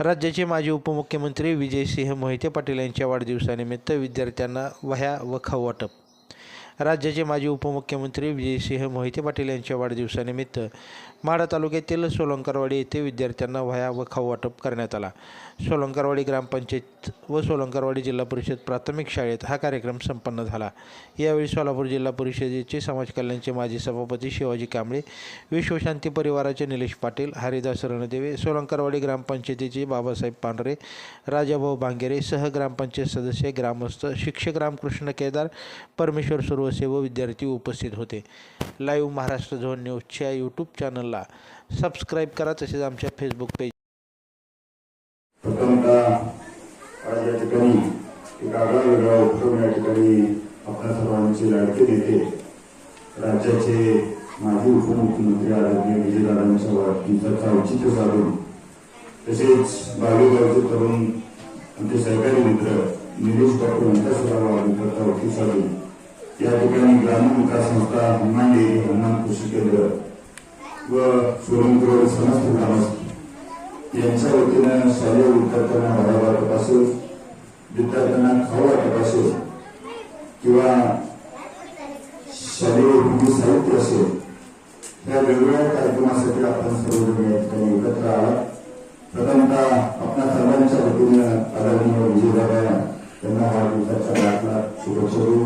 राज्याचे माजी उपमुख्यमंत्री विजयसिंह मोहिते पाटील यांच्या वाढदिवसानिमित्त विद्यार्थ्यांना वह्या व खाऊ वाटप राज्याचे माजी उपमुख्यमंत्री विजयसिंह मोहिते पाटील यांच्या वाढदिवसानिमित्त माढा तालुक्यातील सोलंकरवाडी येथे विद्यार्थ्यांना वह्या व खाऊ वाटप करण्यात आला. सोलंकरवाडी ग्रामपंचायत व सोलंकरवाडी जिल्हा परिषद प्राथमिक शाळेत हा कार्यक्रम संपन्न झाला. यावेळी सोलापूर जिल्हा परिषदेचे समाज कल्याणचे माजी सभापती शिवाजी कांबळे विश्वशांती परिवाराचे निलेश पाटील हरिदास रणदेवे सोलंकरवाडी ग्रामपंचायतीचे बाबासाहेब पांढरे राजाभाऊ भांगेरे सह ग्रामपंचायत सदस्य ग्रामस्थ शिक्षक रामकृष्ण केदार परमेश्वर सुरू सुरवसे व विद्यार्थी उपस्थित होते. लाईव्ह महाराष्ट्र झोन न्यूजच्या यूट्यूब चॅनलला सबस्क्राईब करा. तसेच आमच्या फेसबुक पेज राज्याचे माजी उपमुख्यमंत्री आदरणीय विजयदादांच्या वाढदिवसाचं औचित्य साधून तसेच बालेगावचे तरुण आमचे सहकारी मित्र निलेश पाटील यांच्या सुद्धा वाढदिवसाचा औचित्य साधून ಯಾಕಂದ್ರೆ ಗ್ರಾಮ ವಿಕಾಸ ಸಂಸ್ಥಾ ಹನ್ನೊಂದು ಹನ್ನೊಂದು ಕೃಷಿ केंद्र व सोनमपूर समस्त ग्रामस्थ यांच्या वतीनं शालेय विद्यार्थ्यांना भाडा वाटप असो विद्यार्थ्यांना खाऊ वाटप असो किंवा शालेय विधी साहित्य असो या वेगवेगळ्या कार्यक्रमासाठी आपण सर्वजण या ठिकाणी एकत्र आला प्रथमतः आपल्या सर्वांच्या वतीनं आदरणीय विजयदादा यांना वाढदिवसाच्या शुभेच्छा देऊ